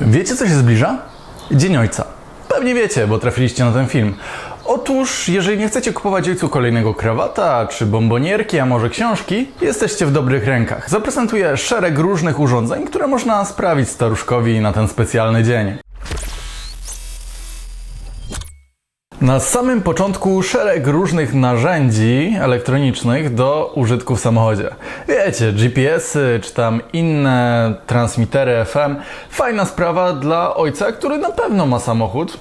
Wiecie, co się zbliża? Dzień Ojca. Pewnie wiecie, bo trafiliście na ten film. Otóż, jeżeli nie chcecie kupować ojcu kolejnego krawata, czy bombonierki, a może książki, jesteście w dobrych rękach. Zaprezentuję szereg różnych urządzeń, które można sprawić staruszkowi na ten specjalny dzień. Na samym początku szereg różnych narzędzi elektronicznych do użytku w samochodzie. Wiecie, GPS-y czy tam inne transmitery FM. Fajna sprawa dla ojca, który na pewno ma samochód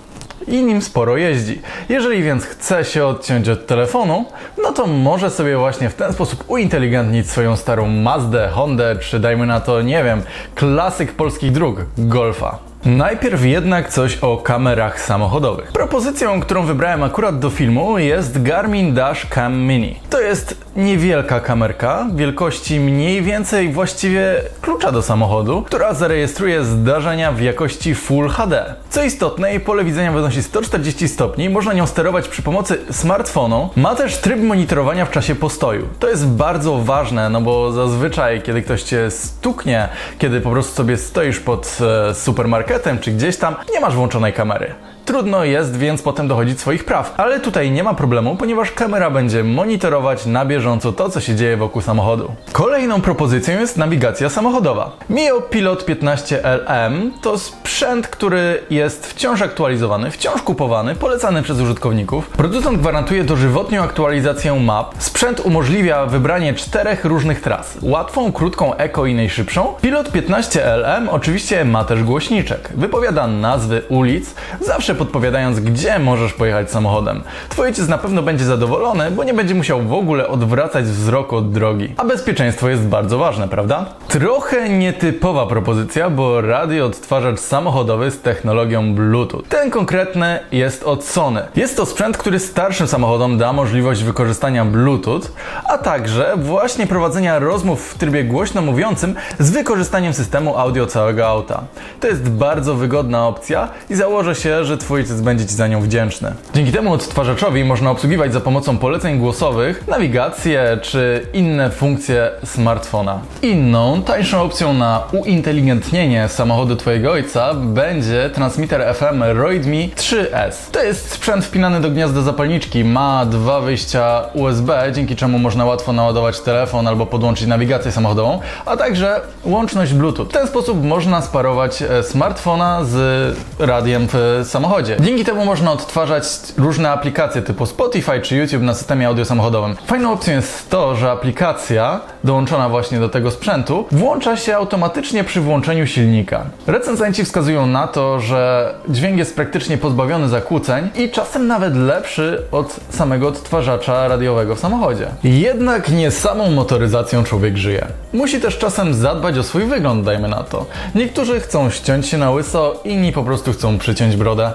i nim sporo jeździ. Jeżeli więc chce się odciąć od telefonu, no to może sobie właśnie w ten sposób uinteligentnić swoją starą Mazdę, Hondę, czy dajmy na to, nie wiem, klasyk polskich dróg, Golfa. Najpierw jednak coś o kamerach samochodowych. Propozycją, którą wybrałem akurat do filmu jest Garmin Dash Cam Mini. To jest niewielka kamerka, wielkości mniej więcej właściwie klucza do samochodu, która zarejestruje zdarzenia w jakości Full HD. Co istotne, jej pole widzenia wynosi 140 stopni, można nią sterować przy pomocy smartfonu. Ma też tryb monitorowania w czasie postoju. To jest bardzo ważne, no bo zazwyczaj, kiedy ktoś cię stuknie, kiedy po prostu sobie stoisz pod e, supermarketem czy gdzieś tam, nie masz włączonej kamery. Trudno jest więc potem dochodzić swoich praw, ale tutaj nie ma problemu, ponieważ kamera będzie monitorować na bieżąco to, co się dzieje wokół samochodu. Kolejną propozycją jest nawigacja samochodowa. Mio Pilot 15LM to sprzęt, który jest wciąż aktualizowany, wciąż kupowany, polecany przez użytkowników. Producent gwarantuje dożywotnią aktualizację map. Sprzęt umożliwia wybranie czterech różnych tras. Łatwą, krótką, eko i najszybszą. Pilot 15LM oczywiście ma też głośniczek. Wypowiada nazwy ulic, zawsze podpowiadając, gdzie możesz pojechać samochodem. Twój ojciec na pewno będzie zadowolony, bo nie będzie musiał w ogóle odwracać wzroku od drogi. A bezpieczeństwo jest bardzo ważne, prawda? Trochę nietypowa propozycja, bo radio odtwarzacz samochodowy z technologią Bluetooth. Ten konkretny jest od Sony. Jest to sprzęt, który starszym samochodom da możliwość wykorzystania Bluetooth, a także właśnie prowadzenia rozmów w trybie głośno mówiącym z wykorzystaniem systemu audio całego auta. To jest bardzo wygodna opcja i założę się, że Twój ojciec będzie Ci za nią wdzięczny. Dzięki temu odtwarzaczowi można obsługiwać za pomocą poleceń głosowych nawigację czy inne funkcje smartfona. Inną, tańszą opcją na uinteligentnienie samochodu Twojego ojca będzie transmitter FM Roidme 3S. To jest sprzęt wpinany do gniazda zapalniczki, ma dwa wyjścia USB, dzięki czemu można łatwo naładować telefon albo podłączyć nawigację samochodową, a także łączność Bluetooth. W ten sposób można sparować e, smartfona z radiem w samochodzie. Dzięki temu można odtwarzać różne aplikacje typu Spotify czy YouTube na systemie audio samochodowym. Fajną opcją jest to, że aplikacja dołączona właśnie do tego sprzętu włącza się automatycznie przy włączeniu silnika. Recenzenci wskazują na to, że dźwięk jest praktycznie pozbawiony zakłóceń i czasem nawet lepszy od samego odtwarzacza radiowego w samochodzie. Jednak nie samą motoryzacją człowiek żyje. Musi też czasem zadbać o swój wygląd, dajmy na to. Niektórzy chcą ściąć się na łyso, inni po prostu chcą przyciąć brodę.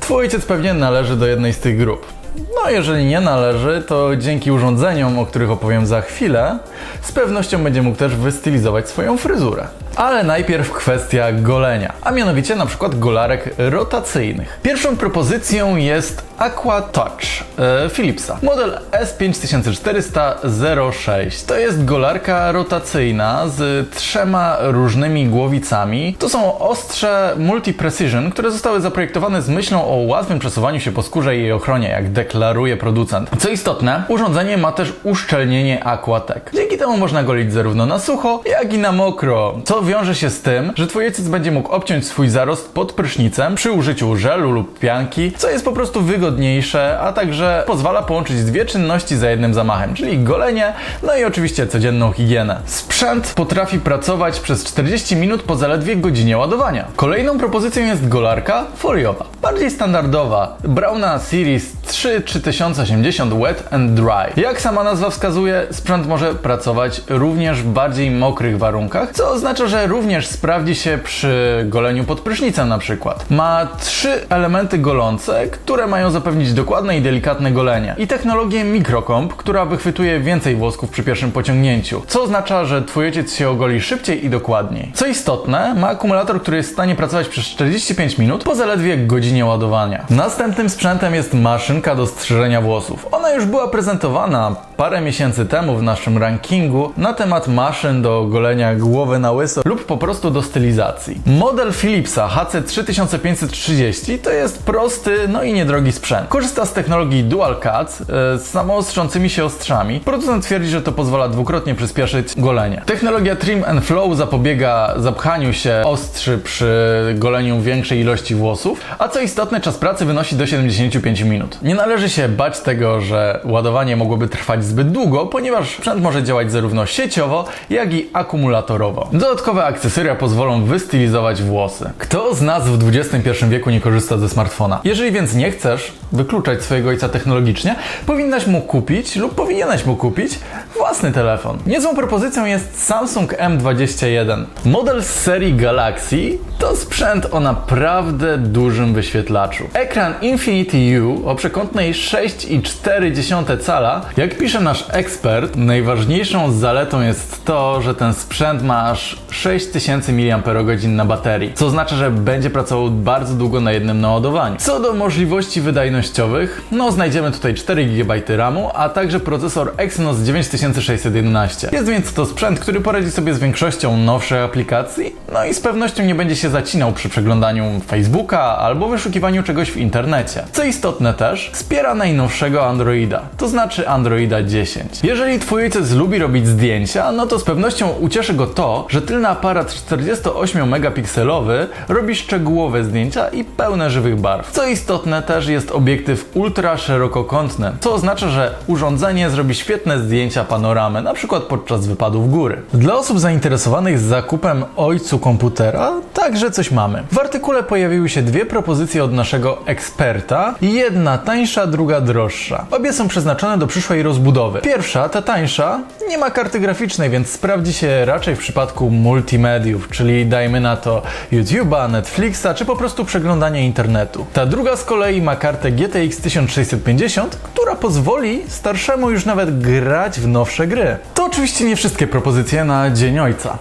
Twój ojciec pewnie należy do jednej z tych grup. No, jeżeli nie należy, to dzięki urządzeniom, o których opowiem za chwilę, z pewnością będzie mógł też wystylizować swoją fryzurę. Ale najpierw kwestia golenia, a mianowicie na przykład golarek rotacyjnych. Pierwszą propozycją jest Aqua Touch e, Philipsa. Model S5406. To jest golarka rotacyjna z trzema różnymi głowicami. To są ostrze Multi Precision, które zostały zaprojektowane z myślą o łatwym przesuwaniu się po skórze i jej ochronie, jak deklaruje producent. Co istotne, urządzenie ma też uszczelnienie Aquatec. Dzięki temu można golić zarówno na sucho, jak i na mokro, co wiąże się z tym, że twój ojciec będzie mógł obciąć swój zarost pod prysznicem przy użyciu żelu lub pianki, co jest po prostu wygodniejsze, a także pozwala połączyć dwie czynności za jednym zamachem, czyli golenie, no i oczywiście codzienną higienę. Sprzęt potrafi pracować przez 40 minut po zaledwie godzinie ładowania. Kolejną propozycją jest golarka foliowa, bardziej standardowa, Brauna Series 3 3080 Wet and Dry. Jak sama nazwa wskazuje, sprzęt może pracować również w bardziej mokrych warunkach, co oznacza, że również sprawdzi się przy goleniu pod prysznicem na przykład. Ma trzy elementy golące, które mają zapewnić dokładne i delikatne golenie. I technologię mikrocomp, która wychwytuje więcej włosków przy pierwszym pociągnięciu, co oznacza, że twój ojciec się ogoli szybciej i dokładniej. Co istotne, ma akumulator, który jest w stanie pracować przez 45 minut po zaledwie godzinie ładowania. Następnym sprzętem jest maszynka do strzyżenia włosów. Ona już była prezentowana parę miesięcy temu w naszym rankingu na temat maszyn do golenia głowy na łyso lub po prostu do stylizacji. Model Philipsa HC3530 to jest prosty, no i niedrogi sprzęt. Korzysta z technologii Dual Cuts e, z samoostrzącymi się ostrzami. Producent twierdzi, że to pozwala dwukrotnie przyspieszyć golenie. Technologia Trim and Flow zapobiega zapchaniu się ostrzy przy goleniu większej ilości włosów, a co istotne, czas pracy wynosi do 75 minut. Nie należy się bać tego, że ładowanie mogłoby trwać zbyt długo, ponieważ sprzęt może działać zarówno sieciowo, jak i akumulatorowo. Dodatkowe akcesoria pozwolą wystylizować włosy. Kto z nas w XXI wieku nie korzysta ze smartfona? Jeżeli więc nie chcesz wykluczać swojego ojca technologicznie, powinnaś mu kupić lub powinieneś mu kupić własny telefon. Niezłą propozycją jest Samsung M21. Model z serii Galaxy to sprzęt o naprawdę dużym wyświetlaczu. Ekran Infinity U o przekątnej 6,4 cala, jak pisze nasz ekspert, najważniejszą zaletą jest to, że ten sprzęt ma aż 6000 mAh na baterii, co oznacza, że będzie pracował bardzo długo na jednym naładowaniu. Co do możliwości wydajnościowych, no znajdziemy tutaj 4 GB RAMu, a także procesor Exynos 9611. Jest więc to sprzęt, który poradzi sobie z większością nowszych aplikacji, no i z pewnością nie będzie się zacinał przy przeglądaniu Facebooka albo wyszukiwaniu czegoś w internecie. Co istotne też, wspiera najnowszego Androida, to znaczy Androida 10. Jeżeli twój ojciec lubi robić zdjęcia, no to z pewnością ucieszy go to, że tylny aparat 48-megapikselowy robi szczegółowe zdjęcia i pełne żywych barw. Co istotne też jest obiektyw ultra szerokokątny, co oznacza, że urządzenie zrobi świetne zdjęcia panoramy, przykład podczas wypadu w góry. Dla osób zainteresowanych zakupem ojcu komputera także coś mamy. W artykule pojawiły się dwie propozycje od naszego eksperta, jedna tańsza, druga droższa. Obie są przeznaczone do przyszłej rozbudowy. Pierwsza, ta tańsza, nie ma karty graficznej, więc sprawdzi się raczej w przypadku multimediów, czyli dajmy na to YouTube'a, Netflixa, czy po prostu przeglądania internetu. Ta druga z kolei ma kartę GTX 1650, która pozwoli starszemu już nawet grać w nowsze gry. To oczywiście nie wszystkie propozycje na Dzień Ojca.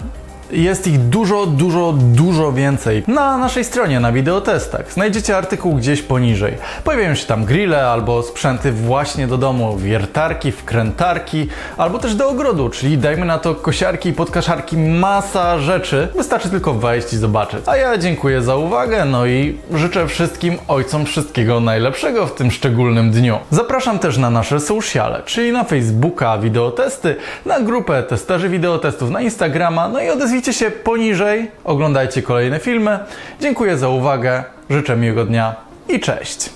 Jest ich dużo, dużo, dużo więcej. Na naszej stronie, na wideotestach. Znajdziecie artykuł gdzieś poniżej. Pojawiają się tam grille albo sprzęty właśnie do domu, wiertarki, wkrętarki, albo też do ogrodu, czyli dajmy na to kosiarki i podkaszarki, masa rzeczy. Wystarczy tylko wejść i zobaczyć. A ja dziękuję za uwagę, no i życzę wszystkim ojcom wszystkiego najlepszego w tym szczególnym dniu. Zapraszam też na nasze sociale, czyli na Facebooka wideotesty, na grupę testerzy wideotestów, na Instagrama, no i odezwijcie się poniżej, oglądajcie kolejne filmy. Dziękuję za uwagę, życzę miłego dnia i cześć!